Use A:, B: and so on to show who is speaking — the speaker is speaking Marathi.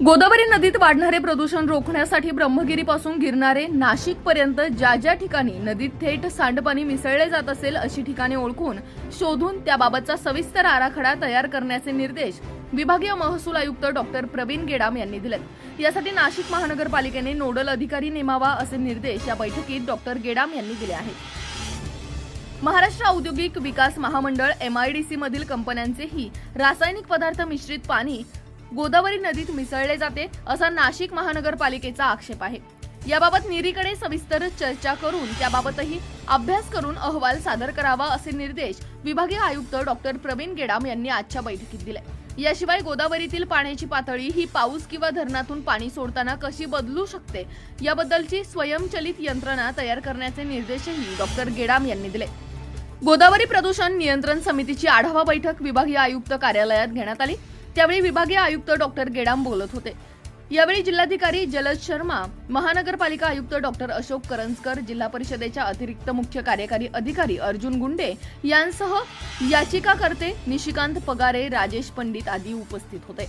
A: गोदावरी नदीत वाढणारे प्रदूषण रोखण्यासाठी ब्रह्मगिरीपासून गिरणारे नाशिकपर्यंत ज्या ज्या ठिकाणी नदीत थेट सांडपाणी मिसळले जात असेल अशी ठिकाणे ओळखून शोधून त्याबाबतचा सविस्तर आराखडा तयार करण्याचे निर्देश विभागीय महसूल आयुक्त डॉक्टर प्रवीण गेडाम यांनी दिलेत. यासाठी नाशिक महानगरपालिकेने नोडल अधिकारी नेमावा असे निर्देश या बैठकीत डॉक्टर गेडाम यांनी दिले आहेत. महाराष्ट्र औद्योगिक विकास महामंडळ एमआयडीसी मधील कंपन्यांचेही रासायनिक पदार्थ मिश्रित पाणी गोदावरी नदीत मिसळले जाते असा नाशिक महानगरपालिकेचा आक्षेप आहे. याबाबत निरीकडे सविस्तर चर्चा करून त्याबाबतही अभ्यास करून अहवाल सादर करावा असे निर्देश विभागीय आयुक्त डॉक्टर प्रवीण गेडाम यांनी आजच्या बैठकीत दिले. याशिवाय गोदावरीतील पाण्याची पातळी ही पाऊस किंवा धरणातून पाणी सोडताना कशी बदलू शकते याबद्दलची स्वयंचलित यंत्रणा तयार करण्याचे निर्देशही डॉक्टर गेडाम यांनी दिले. गोदावरी प्रदूषण नियंत्रण समितीची आढावा बैठक विभागीय आयुक्त कार्यालयात घेण्यात आली. त्यावेळी विभागीय आयुक्त डॉक्टर गेडाम बोलत होते. यावेळी जिल्हाधिकारी जलज शर्मा महानगरपालिका आयुक्त डॉक्टर अशोक करंजकर जिल्हा परिषदेच्या अतिरिक्त मुख्य कार्यकारी अधिकारी अर्जुन गुंडे यांसह याचिकाकर्ते निशिकांत पगारे राजेश पंडित आदी उपस्थित होते.